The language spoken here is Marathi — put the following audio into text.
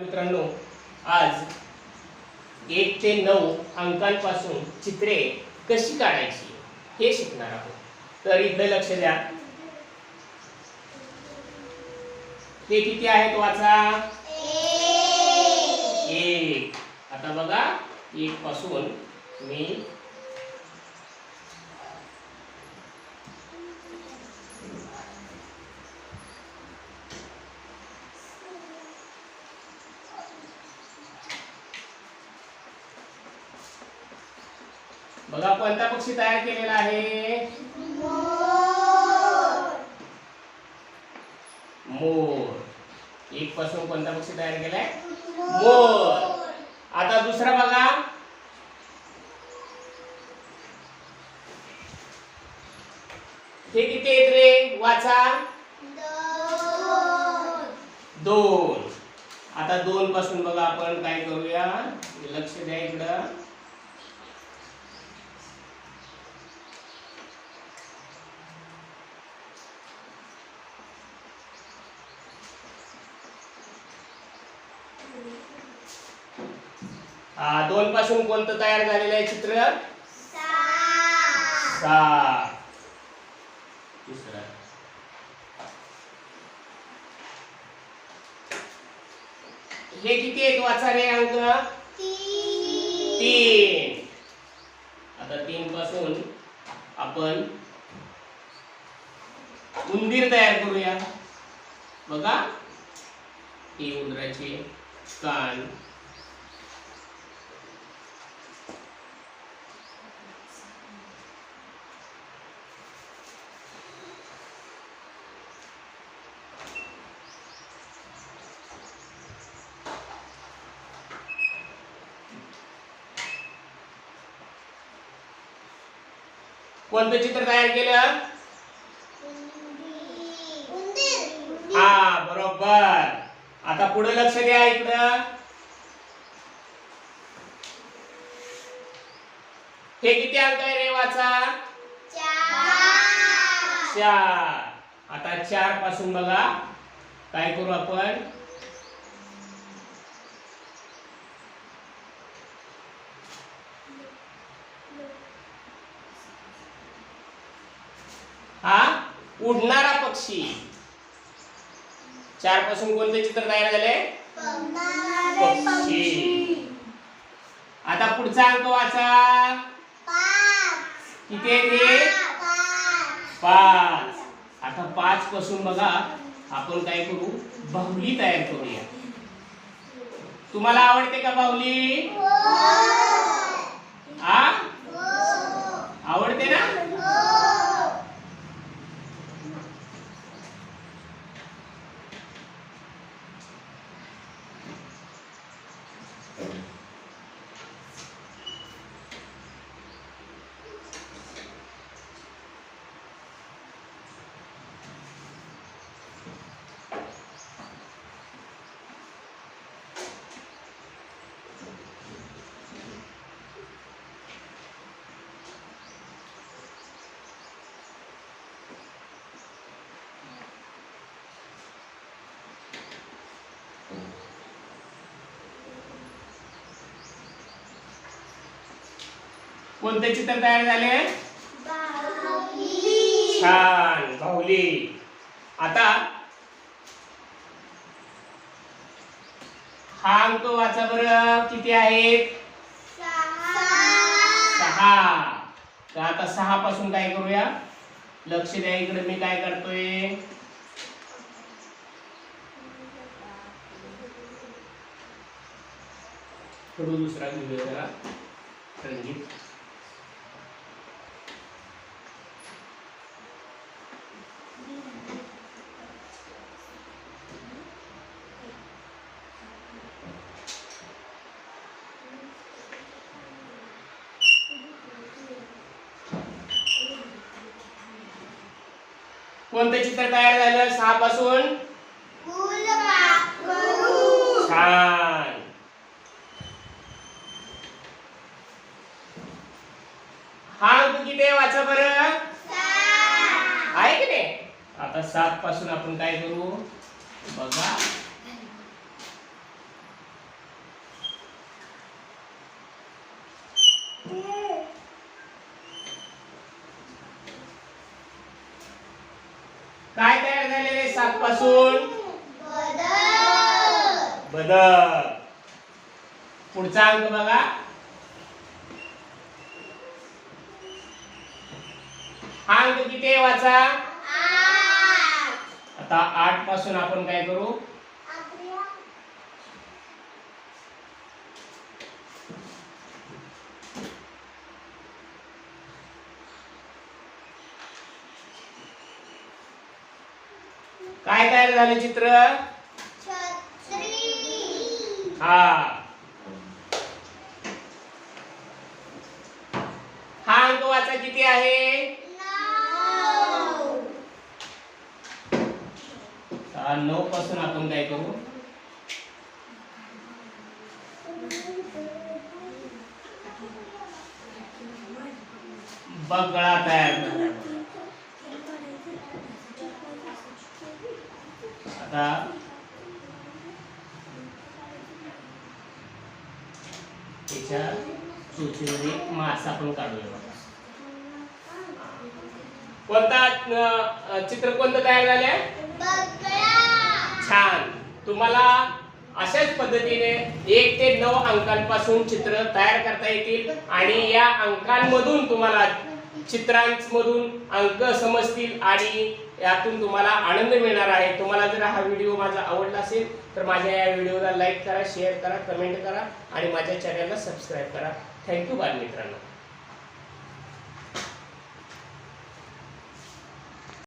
मित्रांनो आज एक ते नऊ अंकांपासून चित्रे कशी काढायची हे शिकणार आहोत. तर इकडे लक्ष द्या. ते किती आहेत वाचा? एक. आता बघा एक पासून मी बघा कोणता पक्षी तयार केलेला आहे? मोर. एक पासून कोणता पक्षी तयार केलाय? मोर. आता दुसरा बघा. हे किती येत रे? वाचा. दोन. आता दोन पासून बघा आपण काय करूया? लक्ष द्या इकडं. दोन पासून कोणतं तयार झालेलं आहे चित्र? सा. हे किती आहेत वाचा रे अंक? तीन. आता तीन पासून आपण उंदीर तयार करूया. बघा. ही उंदराचे कान. कोणतं चित्र तयार केलं? हा बरोबर. आता पुढे लक्ष द्या इकडं. हे किती अंक आहे रे वाचा? चार. आता चारपासून बघा. काय करू आपण? हा? उडणारा पक्षी. चारपासून कोणते चित्र तयार झाले? पक्षी. आता पुढचा अंक वाचा. किती आहे ते पाच. आता पाच पासून बघा आपण काय करू? बाहुली तयार करूया. तुम्हाला आवडते का बाहुली? कोणते चित्र तयार झाले? छान बाहुली. आता हा अंक वाचा बरं. किती आहेत? सहा. तर आता सहा पासून काय करूया? लक्ष द्या इकडे मी काय करतोय? थोडं दुसरा घेऊया जरा. कोणतं चित्र तयार झालं? सहा पासून छान. हा अंक किती आहे वाचा बरं. आहे की नाही? आता सात पासून आपण काय करू? बघा काय तयार झालेले सात पासून बदल. पुढचा अंक बघा. हा अंक किती आहे वाचा? आता आठपासून आपण काय करू? काय तयार झाले चित्र? हा. हा अंक वाचा किती आहे? हा, नऊ पासून आपण काय करू? बगळा तयार झाला. आता त्याच्या चोचीमध्ये मासा आपण काढूया बघा. कोणता चित्र कोणतं तयार झालंय? छान. तुम्हाला अशाच पद्धतीने एक ते नऊ अंकांपासून चित्र तयार करता येतील आणि या अंकांमधून तुम्हाला चित्रांमधून अंक समजतील आणि यातून तुम्हाला आनंद मिळणार आहे. तुम्हाला जर हा व्हिडिओ माझा आवडला असेल तर माझ्या या व्हिडिओला लाईक करा शेअर करा कमेंट करा आणि माझ्या चॅनलला सबस्क्राईब करा. थँक्यू बाल मित्रांनो